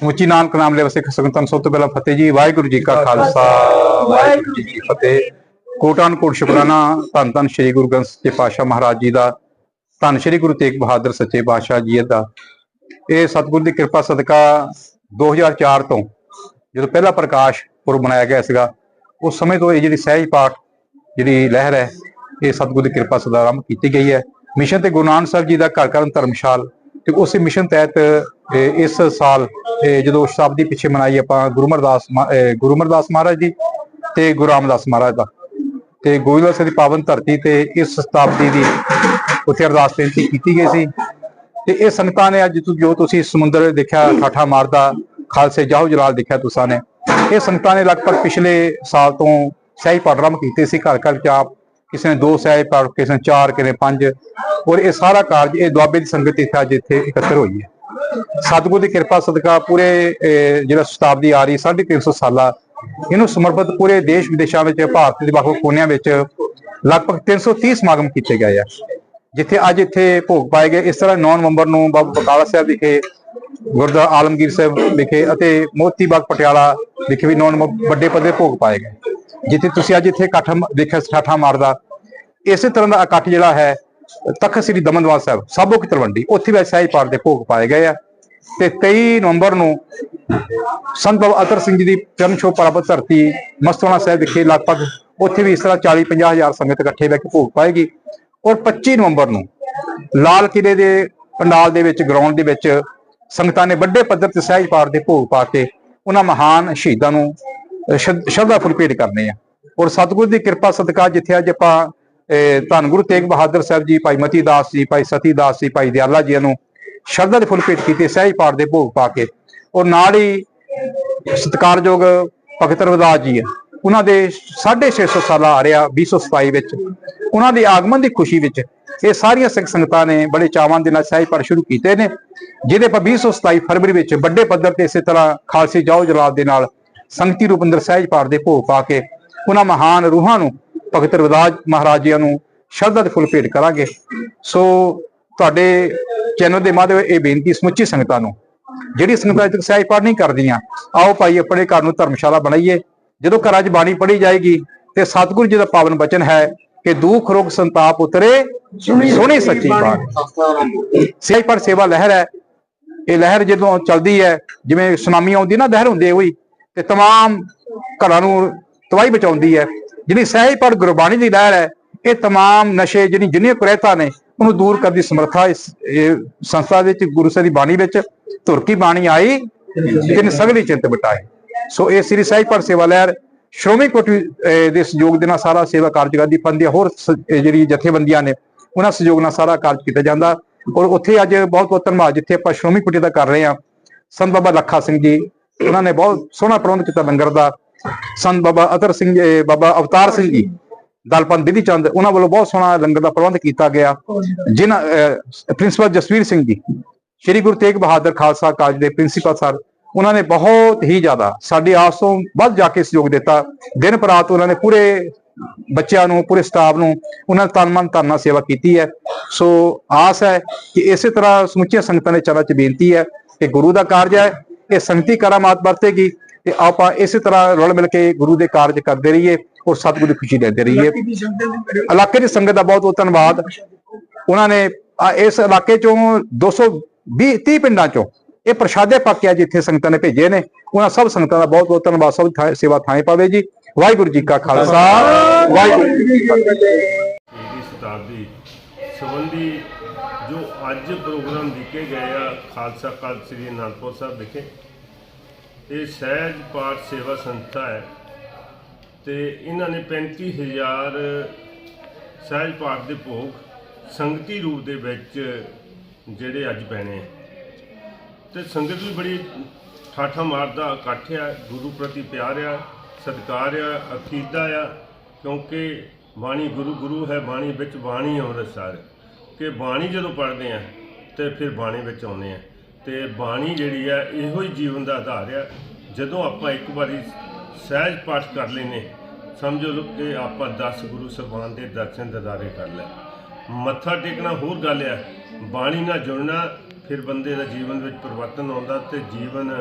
ਸਮੁੱਚੀ ਨਾਨਕ ਨਾਮ ਲੈ ਵਸੇ ਸੰਗਤਾਂ ਸਭ ਤੋਂ ਪਹਿਲਾਂ ਫਤਿਹ ਜੀ, ਵਾਹਿਗੁਰੂ ਜੀ ਕਾ ਖਾਲਸਾ, ਵਾਹਿਗੁਰੂ ਜੀ ਕੀ ਫਤਿਹ। ਕੋਟਾਨ ਕੋਟ ਸ਼ੁਕਰਾਨਾ, ਧੰਨ ਧੰਨ ਸ੍ਰੀ ਗੁਰੂ ਗ੍ਰੰਥ ਸਾਹਿਬ ਪਾਤਸ਼ਾਹ ਮਹਾਰਾਜ ਜੀ ਦਾ, ਧੰਨ ਸ੍ਰੀ ਗੁਰੂ ਤੇਗ ਬਹਾਦਰ ਸੱਚੇ ਪਾਤਸ਼ਾਹ ਜੀ ਦਾ। ਇਹ ਸਤਿਗੁਰੂ ਦੀ ਕਿਰਪਾ ਸਦਕਾ 2004 ਤੋਂ ਜਦੋਂ ਪਹਿਲਾ ਪ੍ਰਕਾਸ਼ ਪੁਰਬ ਮਨਾਇਆ ਗਿਆ ਸੀਗਾ, ਉਸ ਸਮੇਂ ਤੋਂ ਇਹ ਜਿਹੜੀ ਸਹਿਜ ਪਾਠ, ਜਿਹੜੀ ਲਹਿਰ ਹੈ, ਇਹ ਸਤਿਗੁਰੂ ਦੀ ਕਿਰਪਾ ਸਦਾ ਆਰੰਭ ਕੀਤੀ ਗਈ ਹੈ। ਮਿਸ਼ਨ ਤੇ ਗੁਰੂ ਨਾਨਕ ਸਾਹਿਬ ਜੀ ਦਾ ਘਰ ਕਰਨ ਧਰਮਸ਼ਾਲ ਤੇ ਉਸੇ ਮਿਸ਼ਨ ਤਹਿਤ ਇਸ ਸਾਲ ਇਹ ਜਦੋਂ ਸ਼ਤਾਬਦੀ ਪਿੱਛੇ ਮਨਾਈ ਆਪਾਂ ਗੁਰੂ ਅਮਰਦਾਸ ਗੁਰੂ ਅਮਰਦਾਸ ਮਹਾਰਾਜ ਦੀ ਤੇ ਗੁਰੂ ਰਾਮਦਾਸ ਮਹਾਰਾਜ ਦਾ। ਤੇ ਗੋਬਿੰਦ ਸਿੰਘ ਦੀ ਪਾਵਨ ਧਰਤੀ ਤੇ ਇਸ ਸ਼ਤਾਬਦੀ ਦੀ ਉੱਥੇ ਅਰਦਾਸ ਬੇਨਤੀ ਕੀਤੀ ਗਈ ਸੀ। ਤੇ ਇਹ ਸੰਗਤਾਂ ਨੇ ਅੱਜ ਜੋ ਤੁਸੀਂ ਸਮੁੰਦਰ ਦੇਖਿਆ, ਠਾਠਾ ਮਾਰਦਾ, ਖਾਲਸੇ ਜਾਹੋ ਜਲਾਲ ਦੇਖਿਆ ਤੁਸਾਂ ਨੇ, ਇਹ ਸੰਗਤਾਂ ਨੇ ਲਗਭਗ ਪਿਛਲੇ ਸਾਲ ਤੋਂ ਸ਼ਹੀ ਪਾਠ ਕੀਤੇ ਸੀ। ਘਰ ਘਰ ਚ ਕਿਸੇ ਨੇ ਦੋ ਸਹਿਜ ਪਾਠ ਕਿਸੇ ਨੇ ਚਾਰ, ਕਿਸੇ ਨੇ ਪੰਜ। ਔਰ ਇਹ ਸਾਰਾ ਕਾਰਜ ਇਹ ਦੁਆਬੇ ਦੀ ਸੰਗਤ ਇੱਥੇ ਅੱਜ ਇੱਥੇ ਇਕੱਤਰ ਹੋਈ ਹੈ। ਸਤਿਗੁਰ ਦੀ ਕਿਰਪਾ, ਸਦਕਾ ਪੂਰੇ ਜਿਹੜਾ ਸ਼ਤਾਬਦੀ ਆ ਰਹੀ 350 ਸਾਲਾ। ਇਹਨੂੰ ਸਮਰਪਿਤ ਪੂਰੇ ਦੇਸ਼ ਵਿਦੇਸ਼ਾਂ ਵਿੱਚ, ਭਾਰਤ ਦੇ ਵੱਖ-ਵੱਖ ਕੋਨਿਆਂ ਵਿੱਚ ਲਗਭਗ 330 ਸਮਾਗਮ ਕੀਤੇ ਗਏ ਆ। ਜਿੱਥੇ ਅੱਜ ਇੱਥੇ ਭੋਗ ਪਾਏ ਗਏ। ਇਸ ਤਰ੍ਹਾਂ 9 ਨਵੰਬਰ ਨੂੰ ਬਾਬਾ ਬਕਾਲਾ ਸਾਹਿਬ ਵਿਖੇ, ਗੁਰਦੁਆਰਾ ਆਲਮਗੀਰ ਸਾਹਿਬ ਵਿਖੇ ਅਤੇ ਮੋਤੀ ਬਾਗ ਪਟਿਆਲਾ ਵਿਖੇ ਵੀ 9 ਨਵੰਬਰ, ਵੱਡੇ ਪੱਧਰ ਭੋਗ ਪਾਏ ਗਏ। ਜਿੱਥੇ ਤੁਸੀਂ ਅੱਜ ਇੱਥੇ ਇਕੱਠ ਮ- ਦੇਖਿਆ ਠਾਠਾ ਮਾਰਦਾ ਇਸੇ ਤਰ੍ਹਾਂ ਦਾ ਇਕੱਠ ਜਿਹੜਾ ਹੈ, ਤਖਤ ਸ੍ਰੀ ਦਮਨਵਾਲ ਸਾਹਿਬ, ਸਾਬੋ ਕੀ ਤਲਵੰਡੀ, ਉੱਥੇ ਵੀ ਸਹਿਜ ਪਾਠ ਦੇ ਭੋਗ ਪਾਏ ਗਏ ਆ। ਤੇ 23 ਨਵੰਬਰ ਨੂੰ ਸੰਤ ਬਾਬਾ ਅਤਰ ਸਿੰਘ ਜੀ ਦੀ ਚਰਨ ਛੋਹ ਪ੍ਰਾਪਤ ਧਰਤੀ ਮਸਤਵਾਣਾ ਸਾਹਿਬ ਵਿਖੇ ਲਗਭਗ ਉੱਥੇ ਵੀ ਇਸ ਤਰ੍ਹਾਂ 40 50 ਹਜ਼ਾਰ ਸੰਗਤ ਇਕੱਠੇ ਬੈ ਕੇ ਭੋਗ ਪਾਏਗੀ। ਔਰ 25 ਨਵੰਬਰ ਨੂੰ ਲਾਲ ਕਿਲੇ ਦੇ ਪੰਡਾਲ ਦੇ ਵਿੱਚ ਗਰਾਊਂਡ ਦੇ ਵਿੱਚ ਸੰਗਤਾਂ ਨੇ ਵੱਡੇ ਪੱਧਰ ਤੇ ਸਹਿਜ ਪਾਠ ਦੇ ਭੋਗ ਪਾ ਕੇ ਉਹਨਾਂ ਮਹਾਨ ਸ਼ਹੀਦਾਂ ਨੂੰ ਸ਼ਰ- ਸ਼ਰਧਾ ਫੁੱਲ ਭੇਟ ਕਰਨੇ ਆ। ਔਰ ਸਤਿਗੁਰੂ ਦੀ ਕਿਰਪਾ ਸਦਕਾ ਜਿੱਥੇ ਅੱਜ ਆਪਾਂ ਧੰਨ ਗੁਰੂ ਤੇਗ ਬਹਾਦਰ ਸਾਹਿਬ ਜੀ, ਭਾਈ ਮਤੀ ਦਾਸ ਜੀ, ਭਾਈ ਸਤੀ ਦਾਸ ਜੀ, ਭਾਈ ਦਿਆਲਾ ਜੀ ਨੂੰ ਸ਼ਰਧਾ ਦੇ ਫੁੱਲ ਭੇਟ ਕੀਤੇ, ਸਹਿਜ ਪਾਠ ਦੇ ਭੋਗ ਪਾ ਕੇ। ਔਰ ਨਾਲ ਹੀ ਸਤਿਕਾਰਯੋਗ ਭਗਤ ਰਵਿਦਾਸ ਜੀ ਆ ਉਹਨਾਂ ਦੇ 650 ਸਾਲਾ ਆ ਰਿਹਾ 2027 ਵਿੱਚ। ਉਹਨਾਂ ਦੇ ਆਗਮਨ ਦੀ ਖੁਸ਼ੀ ਵਿੱਚ ਇਹ ਸਾਰੀਆਂ ਸਿੱਖ ਸੰਗਤਾਂ ਨੇ ਬੜੇ ਚਾਵਾਂ ਦੇ ਨਾਲ ਸਹਿਜ ਪਾਠ ਸ਼ੁਰੂ ਕੀਤੇ ਨੇ, ਜਿਹਦੇ ਪਰ 2027 ਫਰਵਰੀ ਵਿੱਚ ਵੱਡੇ ਪੱਧਰ ਤੇ ਇਸੇ ਤਰ੍ਹਾਂ ਖਾਲਸੇ ਜਾਓ ਜਲਾਲ ਦੇ ਨਾਲ ਸੰਗਤੀ ਰੂਪ ਅੰਦਰ ਸਹਿਜ ਪਾਠ ਦੇ ਭੋਗ ਪਾ ਕੇ, ਉਹਨਾਂ ਮਹਾਨ ਰੂਹਾਂ ਨੂੰ ਭਗਤ ਰਵਿਦਾਸ ਮਹਾਰਾਜ ਜੀ ਨੂੰ ਸ਼ਰਧਾ ਦੇ ਫੁੱਲ ਭੇਟ ਕਰਾਂਗੇ ਸੋ ਤੁਹਾਡੇ ਚੈਨਲ ਦੇ ਮਾਧਿਅਮ ਇਹ ਬੇਨਤੀ ਸਮੁੱਚੀ ਸੰਗਤਾਂ ਨੂੰ ਜਿਹੜੀ ਸੰਗਤਾਂ ਅਜੇ ਤੱਕ ਸਹਿਜ ਪਾਠ ਨਹੀਂ ਕਰਦੀਆਂ ਆਓ ਭਾਈ ਆਪਣੇ ਘਰ ਨੂੰ ਧਰਮਸ਼ਾਲਾ ਬਣਾਈਏ ਜਦੋਂ ਘਰਾਂ 'ਚ ਬਾਣੀ ਪੜ੍ਹੀ ਜਾਏਗੀ ਤੇ ਸਤਿਗੁਰੂ ਜੀ ਦਾ ਪਾਵਨ ਬਚਨ ਹੈ ਕਿ ਦੁੱਖ ਰੋਗ ਸੰਤਾਪ ਉਤਰੇ ਸੋਹਣੀ ਸੱਚੀ ਬਾਣੀ ਸਹਿਜ ਪਾਠ ਸੇਵਾ ਲਹਿਰ ਹੈ ਇਹ ਲਹਿਰ ਜਦੋਂ ਚੱਲਦੀ ਹੈ ਜਿਵੇਂ ਸੁਨਾਮੀ ਆਉਂਦੀ ਨਾ ਲਹਿਰ ਹੁੰਦੀ ਹੈ ਉਹੀ ਤੇ तमाम ਘਰਾਂ ਨੂੰ ਤਬਾਹੀ ਬਚਾਉਂਦੀ ਹੈ ਜਿਹੜੀ ਸਹਿਜ ਪਾਠ ਗੁਰਬਾਣੀ ਦੀ ਲਹਿਰ ਹੈ ਇਹ तमाम ਨਸ਼ੇ ਜਿਹੜੀ ਜਿੰਨੀਆਂ ਕੁਰੈਤਾਂ ਨੇ ਉਹਨੂੰ ਦੂਰ ਕਰਨ ਦੀ ਸਮਰੱਥਾ ਇਸ ਇਹ ਸੰਸਥਾ ਵਿੱਚ ਗੁਰੂ ਸਾਹਿਬ ਦੀ ਬਾਣੀ ਵਿੱਚ ਧੁਰ ਕੀ ਬਾਣੀ ਆਈ ਜਿਨ ਸਗਲੀ ਚਿੰਤ ਬਟਾਈ ਸੋ ਇਹ ਸ੍ਰੀ ਸਹਿਜ ਪਾਠ ਸੇਵਾ ਲਹਿਰ ਸ਼੍ਰੋਮਣੀ ਕੋਟੀ ਅਹ, ਦੇ ਸਹਿਯੋਗ ਦੇ ਨਾਲ ਸਾਰਾ ਸੇਵਾ ਕਾਰਜ ਕਰਦੀ ਪੰਦੇ ਹੋਰ ਸ- ਇਹ ਜਿਹੜੀ ਜਥੇਬੰਦੀਆਂ ਨੇ ਉਹਨਾਂ ਸਹਿਯੋਗ ਨਾਲ ਸਾਰਾ ਕਾਰਜ ਕੀਤਾ ਜਾਂਦਾ ਔਰ ਉੱਥੇ ਅੱਜ ਬਹੁਤ ਬਹੁਤ ਧੰਨਵਾਦ ਜਿੱਥੇ ਆਪਾਂ ਸ਼੍ਰੋਮਣੀ ਕੋਟੀ ਦਾ ਕਰ ਰਹੇ ਹਾਂ ਸੰਤ ਬਾਬਾ ਲੱਖਾ ਸਿੰਘ ਜੀ ਉਹਨਾਂ ਨੇ ਬਹੁਤ ਸੋਹਣਾ ਪ੍ਰਬੰਧ ਕੀਤਾ ਲੰਗਰ ਦਾ ਸੰਤ ਬਾਬਾ ਅਤਰ ਸਿੰਘ ਬਾਬਾ ਅਵਤਾਰ ਸਿੰਘ ਜੀ ਦਲਪੰਤ ਬਿਧੀ ਚੰਦ, ਉਹਨਾਂ ਵੱਲੋਂ ਬਹੁਤ ਸੋਹਣਾ ਲੰਗਰ ਦਾ ਪ੍ਰਬੰਧ ਕੀਤਾ ਗਿਆ। ਜਿਨ੍ਹਾਂ ਪ੍ਰਿੰਸੀਪਲ ਜਸਵੀਰ ਸਿੰਘ ਜੀ, ਸ਼੍ਰੀ ਗੁਰੂ ਤੇਗ ਬਹਾਦਰ ਖਾਲਸਾ ਕਾਲਜ ਦੇ ਪ੍ਰਿੰਸੀਪਲ ਸਰ, ਉਹਨਾਂ ਨੇ ਬਹੁਤ ਹੀ ਜ਼ਿਆਦਾ ਸਾਡੀ ਆਸ ਤੋਂ ਵੱਧ ਜਾ ਕੇ ਸਹਿਯੋਗ ਦਿੱਤਾ। ਦਿਨ ਰਾਤ ਉਹਨਾਂ ਨੇ ਪੂਰੇ ਬੱਚਿਆਂ ਨੂੰ, ਪੂਰੇ ਸਟਾਫ ਨੂੰ ਉਹਨਾਂ ਨੇ ਤਨ ਮਨ ਧਨ ਨਾਲ ਸੇਵਾ ਕੀਤੀ ਹੈ। ਸੋ ਆਸ ਹੈ ਕਿ ਇਸੇ ਤਰ੍ਹਾਂ ਸਮੁੱਚੀਆਂ ਸੰਗਤਾਂ ਦੇ ਚਰਨਾਂ 'ਚ ਬੇਨਤੀ ਹੈ ਕਿ ਗੁਰੂ ਦਾ ਕਾਰਜ ਹੈ, ਇਹ ਸੰਗਤੀ ਕਰਾਮਾਤ ਵਰਤੇਗੀ। ਤੇ ਆਪਾਂ ਇਸੇ ਤਰ੍ਹਾਂ ਰਲ ਮਿਲ ਕੇ ਗੁਰੂ ਦੇ ਕਾਰਜ ਕਰਦੇ ਰਹੀਏ ਔਰ ਸਤਿਗੁਰੂ ਦੀ ਖੁਸ਼ੀ ਲੈਂਦੇ ਰਹੀਏ। ਇਲਾਕੇ ਦੀ ਸੰਗਤ ਦਾ ਬਹੁਤ ਬਹੁਤ ਧੰਨਵਾਦ। ਉਹਨਾਂ ਨੇ ਇਸ ਇਲਾਕੇ ਚੋਂ 220 30 ਪਿੰਡਾਂ ਚੋਂ ਇਹ ਪ੍ਰਸ਼ਾਦੇ ਪੱਕਿਆ ਜਿੱਥੇ ਸੰਗਤਾਂ ਨੇ ਭੇਜੇ ਨੇ। ਉਹਨਾਂ ਸਭ ਸੰਗਤਾਂ ਦਾ ਬਹੁਤ ਬਹੁਤ ਧੰਨਵਾਦ। ਸਭ ਸੇਵਾ ਥਾਂ ਪਾਵੇ ਜੀ। ਵਾਹਿਗੁਰੂ ਜੀ ਕਾ ਖਾਲਸਾ। ਵਾਹਿਗੁਰੂ ਜੀ ਕੀ ਫਤਿਹ। ਦੀ ਸ਼ਤਾਬਦੀ ਸੰਬੰਧੀ ਜੋ ਅੱਜ ਪ੍ਰੋਗਰਾਮ ਦਿੱਤੇ ਗਏ ਆ ਖਾਲਸਾ ਕਾਲਜ ਸ੍ਰੀ ਅਨੰਦਪੁਰ ਸਾਹਿਬ ਵਿਖੇ ਇਹ ਸਹਿਜ ਪਾਠ ਸੇਵਾ ਸੰਸਥਾ ਹੈ। ਤੇ ਇਹਨਾਂ ਨੇ 35000 ਸਹਿਜ ਪਾਠ ਦੇ ਭੋਗ ਸੰਗਤੀ ਰੂਪ ਦੇ ਵਿੱਚ ਜਿਹੜੇ ਅੱਜ ਪੈਣੇ ਆ। ਤੇ ਸੰਗਤ ਵੀ ਬੜੀ ਠਾਠਾ ਮਾਰਦਾ, ਇਕੱਠ ਆ, ਗੁਰੂ ਪ੍ਰਤੀ ਪਿਆਰ ਆ, ਸਤਿਕਾਰ ਆ, ਅਕੀਦਾ ਆ, ਕਿਉਂਕਿ ਬਾਣੀ ਗੁਰੂ ਗੁਰੂ ਹੈ, ਬਾਣੀ ਵਿੱਚ ਬਾਣੀ ਅੰਮ੍ਰਿਤਸਰ ਕਿ ਬਾਣੀ ਜਦੋਂ ਪੜ੍ਹਦੇ ਆ, ਤੇ ਫਿਰ ਬਾਣੀ ਵਿੱਚ ਆਉਂਦੇ ਆ। ਤੇ ਬਾਣੀ ਜਿਹੜੀ ਆ, ਇਹੋ ਹੀ ਜੀਵਨ ਦਾ ਆਧਾਰ ਆ। ਜਦੋਂ ਆਪਾਂ ਇੱਕ ਵਾਰੀ ਸਹਿਜ ਪਾਠ ਕਰ ਲੈਨੇ ਸਮਝੋ ਲੋ ਕਿ ਆਪਾਂ 10 ਗੁਰੂ ਸਾਹਿਬਾਨ ਦੇ ਦਰਸ਼ਨ ਦਿਦਾਰੇ ਕਰ ਲੈ ਮੱਥਾ ਟੇਕਣਾ ਹੋਰ ਗੱਲ ਆ, ਬਾਣੀ ਨਾਲ ਜੁੜਨਾ, ਫਿਰ ਬੰਦੇ ਦਾ ਜੀਵਨ ਵਿੱਚ ਪਰਿਵਰਤਨ ਆਉਂਦਾ ਤੇ ਜੀਵਨ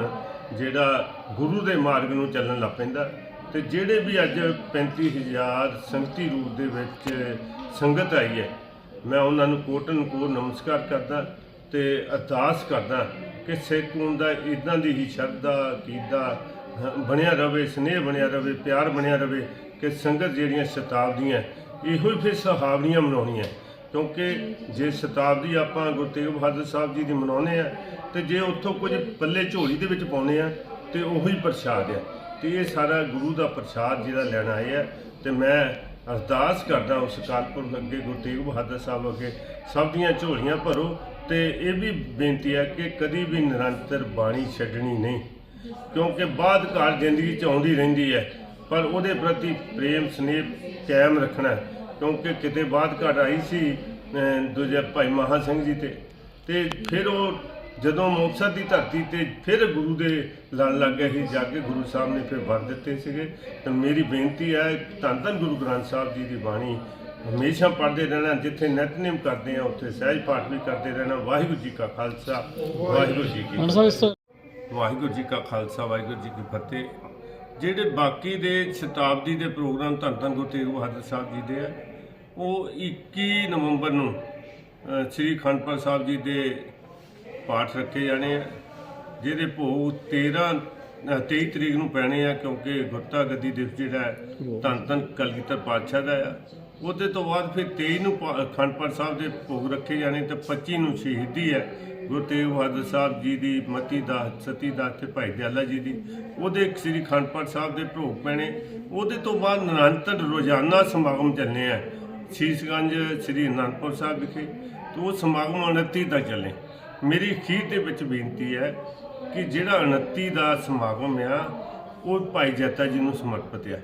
ਜਿਹੜਾ ਗੁਰੂ ਦੇ ਮਾਰਗ ਨੂੰ ਚੱਲਣ ਲੱਗ ਪੈਂਦਾ। ਤੇ ਜਿਹੜੇ ਵੀ ਅੱਜ 35000 ਸੰਗਤੀ ਰੂਪ ਦੇ ਵਿੱਚ ਸੰਗਤ ਆਈ ਹੈ, ਮੈਂ ਉਹਨਾਂ ਨੂੰ ਕੋਟਨ ਕੋ ਨਮਸਕਾਰ ਕਰਦਾ ਤੇ ਅਰਦਾਸ ਕਰਦਾ ਕਿ ਸਿੱਖ ਹੋਣ ਦਾ ਇਦਾਂ ਦੀ ਹੀ ਸ਼ਰਧਾ ਕੀਦਾ ਬਣਿਆ ਰਵੇ, ਸਨੇਹ ਬਣਿਆ ਰਵੇ, ਪਿਆਰ ਬਣਿਆ ਰਵੇ ਕਿ ਸੰਗਤ ਜਿਹੜੀਆਂ ਸ਼ਤਾਬਦੀਆਂ, ਇਹੋ ਹੀ ਫਿਰ ਸੁਹਾਵਣੀਆਂ ਮਨਾਉਣੀਆਂ। ਕਿਉਂਕਿ ਜੇ ਸ਼ਤਾਬਦੀ ਆਪਾਂ ਗੁਰੂ ਤੇਗ ਬਹਾਦਰ ਸਾਹਿਬ ਜੀ ਦੀ ਮਨਾਉਨੇ ਆ, ਤੇ ਜੇ ਉੱਥੋਂ ਕੁਝ ਪੱਲੇ ਝੋਲੀ ਦੇ ਵਿੱਚ ਪਾਉਨੇ ਆ, ਤੇ ਉਹੀ ਪ੍ਰਸ਼ਾਦ ਆ। ਤੇ ਇਹ ਸਾਰਾ ਗੁਰੂ ਦਾ ਪ੍ਰਸ਼ਾਦ ਜਿਹੜਾ ਲੈਣ ਆਏ ਆ, ਤੇ ਮੈਂ ਅਰਦਾਸ ਕਰਦਾ ਉਸ ਕਾਲਪੁਰ ਅੱਗੇ ਗੁਰੂ ਤੇਗ ਬਹਾਦਰ ਸਾਹਿਬ ਅੱਗੇ, ਸਭ ਦੀਆਂ ਝੋਲੀਆਂ ਭਰੋ ਤੇ ਇਹ ਵੀ ਬੇਨਤੀ ਹੈ ਕਿ ਕਦੀ ਵੀ ਨਿਰੰਤਰ ਬਾਣੀ ਛੱਡਣੀ ਨਹੀਂ ਕਿਉਂਕਿ ਬਾਅਦ ਕਾਲ ਜ਼ਿੰਦਗੀ ਚ ਆਉਂਦੀ ਰਹਿੰਦੀ ਹੈ ਪਰ ਉਹਦੇ ਪ੍ਰਤੀ ਪ੍ਰੇਮ ਸਨੇਹ ਕਾਇਮ ਰੱਖਣਾ ਕਿਉਂਕਿ ਕਿਤੇ ਬਾਅਦ ਘਟ ਆਈ ਸੀ ਅਹ, ਦੂਜੇ ਭਾਈ ਮਹਾ ਸਿੰਘ ਜੀ ਤੇ ਤੇ ਫਿਰ ਉਹ ਜਦੋਂ ਮੁਕਤਸਰ ਦੀ ਧਰਤੀ ਤੇ ਫਿਰ ਗੁਰੂ ਦੇ ਲੜ ਲੱਗ ਗਏ ਸੀ ਜਾ ਕੇ ਗੁਰੂ ਸਾਹਿਬ ਨੇ ਫਿਰ ਵਰ ਦਿੱਤੇ ਸੀਗੇ। ਤਾਂ ਮੇਰੀ ਬੇਨਤੀ ਹੈ ਧੰਨ ਧੰਨ ਗੁਰੂ ਗ੍ਰੰਥ ਸਾਹਿਬ ਜੀ ਦੀ ਬਾਣੀ ਹਮੇਸ਼ਾ ਪੜ੍ਹਦੇ ਰਹਿਣਾ ਜਿੱਥੇ ਨਿਤਨੇਮ ਕਰਦੇ ਆ ਉੱਥੇ ਸਹਿਜ ਪਾਠ ਵੀ ਕਰਦੇ ਰਹਿਣਾ। ਵਾਹਿਗੁਰੂ ਜੀ ਕਾ ਖਾਲਸਾ ਵਾਹਿਗੁਰੂ ਜੀ ਕੀ ਫਤਿਹ। ਵਾਹਿਗੁਰੂ ਜੀ ਕਾ ਖਾਲਸਾ ਵਾਹਿਗੁਰੂ ਜੀ ਕੀ ਫਤਿਹ। ਜਿਹੜੇ ਬਾਕੀ ਦੇ ਸ਼ਤਾਬਦੀ ਦੇ ਪ੍ਰੋਗਰਾਮ ਧੰਨ ਧੰਨ ਗੁਰੂ ਤੇਗ ਬਹਾਦਰ ਸਾਹਿਬ ਜੀ ਦੇ ਆ ਉਹ 21 ਨਵੰਬਰ ਨੂੰ ਸ੍ਰੀ ਖੰਡਪੁਰ ਸਾਹਿਬ ਜੀ ਦੇ ਪਾਠ ਰੱਖੇ ਜਾਣੇ ਆ ਜਿਹਦੇ ਭੋਗ 13 ਅ, 23 ਤਰੀਕ ਨੂੰ ਪੈਣੇ ਆ ਕਿਉਂਕਿ ਗੁਰਤਾ ਗੱਦੀ ਦਿਵਸ ਜਿਹੜਾ ਧੰਨ ਧੰਨ ਕਲਗੀਧਰ ਪਾਤਸ਼ਾਹ ਦਾ ਆ। ਉਹਦੇ ਤੋਂ ਬਾਅਦ ਫਿਰ 23 ਨੂੰ ਪਾ- ਖੰਡਪੁਰ ਸਾਹਿਬ ਦੇ ਭੋਗ ਰੱਖੇ ਜਾਣੇ ਤੇ 25 ਨੂੰ ਸ਼ਹੀਦੀ ਹੈ। ਗੁਰੂ ਤੇਗ ਬਹਾਦਰ ਸਾਹਿਬ ਜੀ ਦੀ ਮਤੀ ਦਾ, ਸਤੀ ਦਾ ਤੇ ਭਾਈ ਦਿਆਲਾ ਜੀ ਦੀ। ਉਹਦੇ ਸ੍ਰੀ ਖੰਡਪੁਰ ਸਾਹਿਬ ਦੇ ਭੋਗ ਪੈਣੇ। ਉਹਦੇ ਤੋਂ ਬਾਅਦ ਨਿਰੰਤਰ ਰੋਜ਼ਾਨਾ ਸਮਾਗਮ ਚੱਲਣੇ ਆ। ਸ਼ੀਸ਼ਗੰਜ ਸ੍ਰੀ ਅਨੰਦਪੁਰ ਸਾਹਿਬ ਵਿਖੇ ਤੇ ਉਹ ਸਮਾਗਮ 29 ਦਾ ਚੱਲੇ। ਮੇਰੀ ਖੀਰ ਦੇ ਵਿੱਚ ਬੇਨਤੀ ਹੈ ਕਿ ਜਿਹੜਾ 29 ਦਾ ਸਮਾਗਮ ਆ, ਉਹ ਭਾਈ ਜੱਤਾ ਜੀ ਨੂੰ ਸਮਰਪਿਤ ਆ।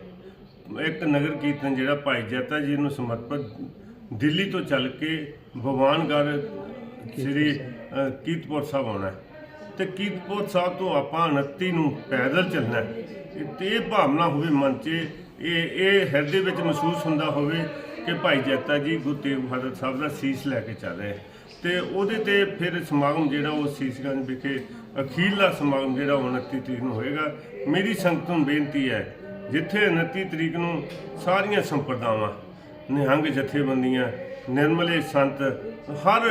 ਇੱਕ ਨਗਰ ਕੀਰਤਨ ਜਿਹੜਾ ਭਾਈ ਜੈਤਾ ਜੀ ਨੂੰ ਸਮਰਪਿਤ ਦਿੱਲੀ ਤੋਂ ਚੱਲ ਕੇ ਭਗਵਾਨਗੜ੍ਹ ਸ੍ਰੀ ਕੀਰਤਪੁਰ ਸਾਹਿਬ ਆਉਣਾ ਹੈ। ਤੇ ਕੀਰਤਪੁਰ ਸਾਹਿਬ ਤੋਂ ਆਪਾਂ 29 ਨੂੰ ਪੈਦਲ ਚੱਲਣਾ ਹੈ। ਇਹ ਤੇ ਇਹ ਭਾਵਨਾ ਹੋਵੇ ਮਨ 'ਚ, ਇਹ ਇਹ ਹਿਰਦੇ ਵਿੱਚ ਮਹਿਸੂਸ ਹੁੰਦਾ ਹੋਵੇ ਕਿ ਭਾਈ ਜੈਤਾ ਜੀ ਗੁਰੂ ਤੇਗ ਬਹਾਦਰ ਸਾਹਿਬ ਦਾ ਸੀਸ ਲੈ ਕੇ ਚੱਲ ਰਹੇ ਤੇ ਉਹਦੇ ਤੇ ਫਿਰ ਸਮਾਗਮ ਜਿਹੜਾ ਉਹ ਸੀਸਗੰਜ ਵਿਖੇ ਅਖੀਰਲਾ ਸਮਾਗਮ ਜਿਹੜਾ ਉਹ 29 ਤਰੀਕ ਨੂੰ ਹੋਏਗਾ। ਮੇਰੀ ਸੰਗਤ ਨੂੰ ਬੇਨਤੀ ਹੈ ਜਿੱਥੇ 29 ਤਰੀਕ ਨੂੰ ਸਾਰੀਆਂ ਸੰਪਰਦਾਵਾਂ, ਨਿਹੰਗ ਜਥੇਬੰਦੀਆਂ, ਨਿਰਮਲੇ ਸੰਤ, ਹਰ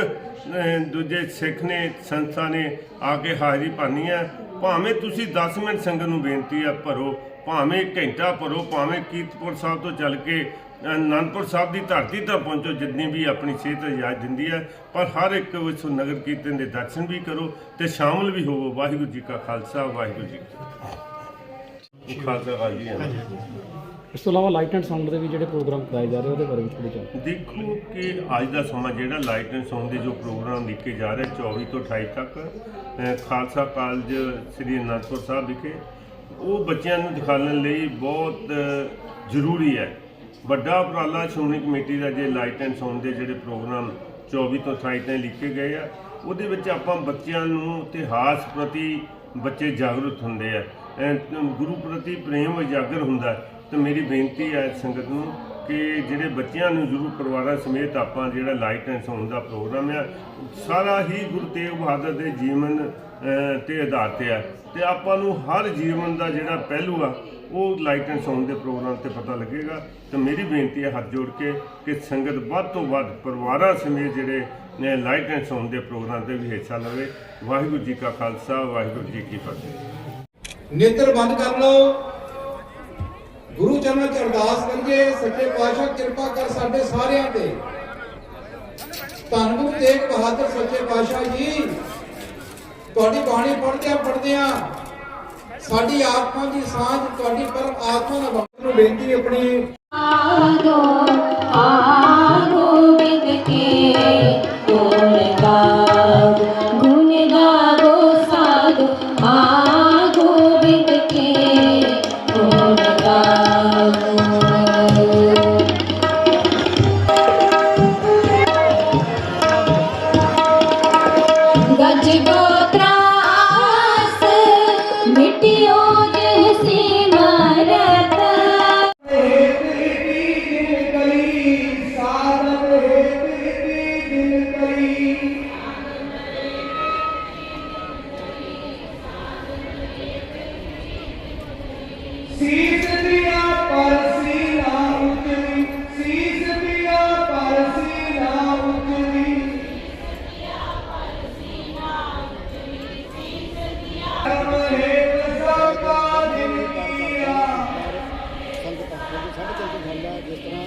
ਦੂਜੇ ਸਿੱਖ ਨੇ ਸੰਸਥਾ ਨੇ ਆ ਕੇ ਹਾਜ਼ਰੀ ਭਰਨੀ ਹੈ। ਭਾਵੇਂ ਤੁਸੀਂ 10 ਮਿੰਟ ਸੰਗਤ ਨੂੰ ਬੇਨਤੀ ਆ, ਭਰੋ, ਭਾਵੇਂ ਘੰਟਾ ਭਰੋ, ਭਾਵੇਂ ਕੀਰਤਪੁਰ ਸਾਹਿਬ ਤੋਂ ਚੱਲ ਕੇ ਅਨੰਦਪੁਰ ਸਾਹਿਬ ਦੀ ਧਰਤੀ ਤੱਕ ਪਹੁੰਚੋ, ਜਿੰਨੀ ਵੀ ਆਪਣੀ ਸਿਹਤ ਇਜਾਜ਼ਤ ਦਿੰਦੀ ਹੈ। ਪਰ ਹਰ ਇੱਕ ਉਸ ਨਗਰ ਕੀਰਤਨ ਦੇ ਦਰਸ਼ਨ ਵੀ ਕਰੋ ਤੇ ਸ਼ਾਮਲ ਵੀ ਹੋਵੋ। ਵਾਹਿਗੁਰੂ ਜੀ ਕਾ ਖਾਲਸਾ, ਵਾਹਿਗੁਰੂ ਜੀ ਕੀ ਫਤਿਹ। ਖਾਲਸਾ ਵਾਹਿਗੁਰੂ ਜੀ ਕੀ ਫਤਿਹ। ਇਸ ਤੋਂ ਇਲਾਵਾ ਲਾਈਟ ਐਂਡ ਸਾਊਂਡ ਦੇ ਵੀ ਜਿਹੜੇ ਪ੍ਰੋਗਰਾਮ ਕਰਾਏ ਜਾ ਰਹੇ ਉਹਦੇ ਬਾਰੇ ਵਿੱਚ ਥੋੜੀ ਜਾਣਕਾਰੀ। ਦੇਖੋ ਕਿ ਅੱਜ ਦਾ ਸਮਾਂ ਜਿਹੜਾ ਲਾਈਟ ਐਂਡ ਸਾਊਂਡ ਦੇ ਜੋ ਪ੍ਰੋਗਰਾਮ ਲਿਖੇ ਜਾ ਰਹੇ 24 ਤੋਂ 28 ਤੱਕ ਅਹ ਖਾਲਸਾ ਕਾਲਜ ਸ੍ਰੀ ਅਨੰਦਪੁਰ ਸਾਹਿਬ ਵਿਖੇ ਉਹ ਬੱਚਿਆਂ ਨੂੰ ਦਿਖਾਉਣ ਲਈ ਬਹੁਤ ਜ਼ਰੂਰੀ ਹੈ। ਵੱਡਾ ਉਪਰਾਲਾ ਸ਼੍ਰੋਮਣੀ ਕਮੇਟੀ ਦਾ ਜੇ ਲਾਈਟ ਐਂਡ ਸਾਊਂਡ ਦੇ ਜਿਹੜੇ ਪ੍ਰੋਗਰਾਮ 24 ਤੋਂ 28 ਤੱਕ ਲਿਖੇ ਗਏ ਆ ਉਹਦੇ ਵਿੱਚ ਆਪਾਂ ਬੱਚਿਆਂ ਨੂੰ ਇਤਿਹਾਸ ਪ੍ਰਤੀ ਬੱਚੇ ਜਾਗਰੂਕ ਹੁੰਦੇ ਆ। ਗੁਰੂ ਪ੍ਰਤੀ ਪ੍ਰੇਮ ਉਜਾਗਰ ਹੁੰਦਾ ਹੈ। ਤੇ ਮੇਰੀ ਬੇਨਤੀ ਹੈ ਸੰਗਤ ਨੂੰ ਕਿ ਜਿਹੜੇ ਬੱਚਿਆਂ ਨੂੰ ਜ਼ਰੂਰ ਪਰਿਵਾਰਾਂ ਸਮੇਤ ਆਪਾਂ ਜਿਹੜਾ ਲਾਈਟ ਐਂਡ ਸਾਊਂਡ ਦਾ ਪ੍ਰੋਗਰਾਮ ਹੈ ਸਾਰਾ ਹੀ ਗੁਰੂ ਤੇਗ ਬਹਾਦਰ ਦੇ ਜੀਵਨ ਅਹ, ਤੇ ਆਧਾਰਿਤ ਹੈ ਤੇ ਆਪਾਂ ਨੂੰ ਹਰ ਜੀਵਨ ਦਾ ਜਿਹੜਾ ਪਹਿਲੂ ਆ ਉਹ ਲਾਈਟ ਐਂਡ ਸਾਊਂਡ ਦੇ ਪ੍ਰੋਗਰਾਮ ਤੇ ਪਤਾ ਲੱਗੇਗਾ। ਤੇ ਮੇਰੀ ਬੇਨਤੀ ਹੈ ਹੱਥ ਜੋੜ ਕੇ ਕਿ ਸੰਗਤ ਵੱਧ ਤੋਂ ਵੱਧ ਪਰਿਵਾਰਾਂ ਸਮੇਤ ਜਿਹੜੇ ਨੇ ਲਾਈਟ ਐਂਡ ਸਾਊਂਡ ਦੇ ਪ੍ਰੋਗਰਾਮ ਤੇ ਵੀ ਹਿੱਸਾ ਲਵੇ। ਵਾਹਿਗੁਰੂ ਜੀ ਕਾ ਖਾਲਸਾ ਵਾਹਿਗੁਰੂ ਜੀ ਕੀ ਫਤਿਹ। ਨੇਤਰ ਬੰਦ ਕਰ ਲਓ। ਗੁਰੂ ਚਰਨਾਂ 'ਚ ਅਰਦਾਸ ਕਰੀਏ, ਸੱਚੇ ਪਾਤਸ਼ਾਹ ਕਿਰਪਾ ਕਰ ਸਾਡੇ ਸਾਰਿਆਂ ਤੇ। ਧੰਨ ਗੁਰੂ ਤੇਗ ਬਹਾਦਰ, ਸੱਚੇ ਪਾਤਸ਼ਾਹ ਜੀ। ਤੁਹਾਡੀ ਬਾਣੀ ਪੜ੍ਹਦਿਆਂ ਪੜ੍ਹਦਿਆਂ ਸਾਡੀ ਆਤਮਾ ਦੀ ਸਾਂਝ, ਤੁਹਾਡੀ ਪਰ ਆਤਮਾ ਨਾਲ ਨੂੰ ਬੇਨਤੀ ਆਪਣੀ आगो ਜਿਸ ਤਰ੍ਹਾਂ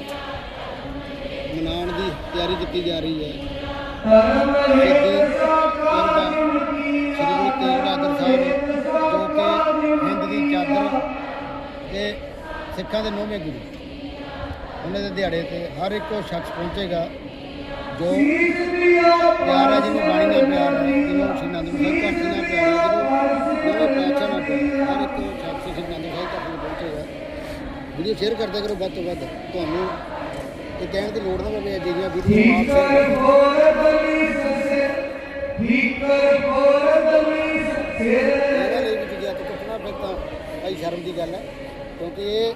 ਮਨਾਉਣ ਦੀ ਤਿਆਰੀ ਕੀਤੀ ਜਾ ਰਹੀ ਹੈ ਸ੍ਰੀ ਗੁਰੂ ਤੇਗ ਬਹਾਦਰ ਸਾਹਿਬ ਜੋ ਕਿ ਹਿੰਦ ਦੀ ਚਾਦਰ ਤੇ ਸਿੱਖਾਂ ਦੇ ਨੌਵੇਂ ਗੁਰੂ। ਉਹਨਾਂ ਦੇ ਦਿਹਾੜੇ ਤੇ ਹਰ ਇੱਕ ਸ਼ਖਸ ਪਹੁੰਚੇਗਾ ਜੋ ਪਿਆਰ ਹੈ ਜਿਹਨੂੰ ਬਾਣੀ ਨਾਲ ਪਿਆਰ ਵੀਡੀਓ ਸ਼ੇਅਰ ਕਰਦੇ ਕਰੋ ਵੱਧ ਤੋਂ ਵੱਧ ਤੁਹਾਨੂੰ ਇਹ ਕਹਿਣ ਦੀ ਲੋੜ ਨਾ ਪਵੇ ਅਜਿਹੀਆਂ ਵੀਡੀਓ ਆਪ ਕਰੋ ਬਲੀ ਸਸੇ ਬਲੀ ਸਸੇ। ਲਈ ਵੀ ਜੇ ਅੱਜ ਕੱਟਣਾ ਫਿਰ ਤਾਂ ਭਾਈ ਸ਼ਰਮ ਦੀ ਗੱਲ ਹੈ ਕਿਉਂਕਿ ਇਹ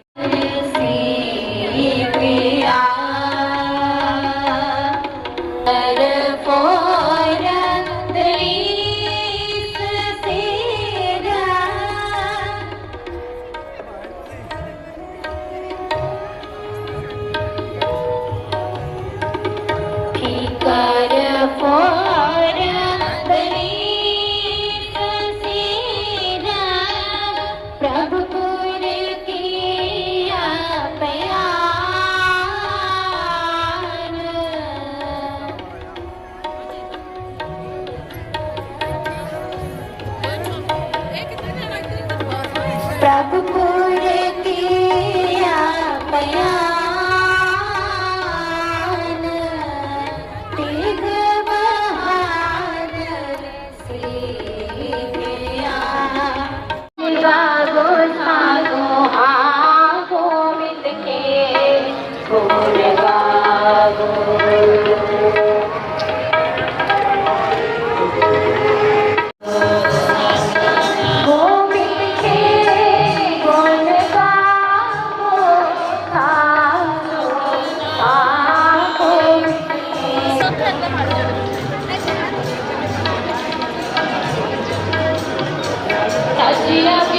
Gracias.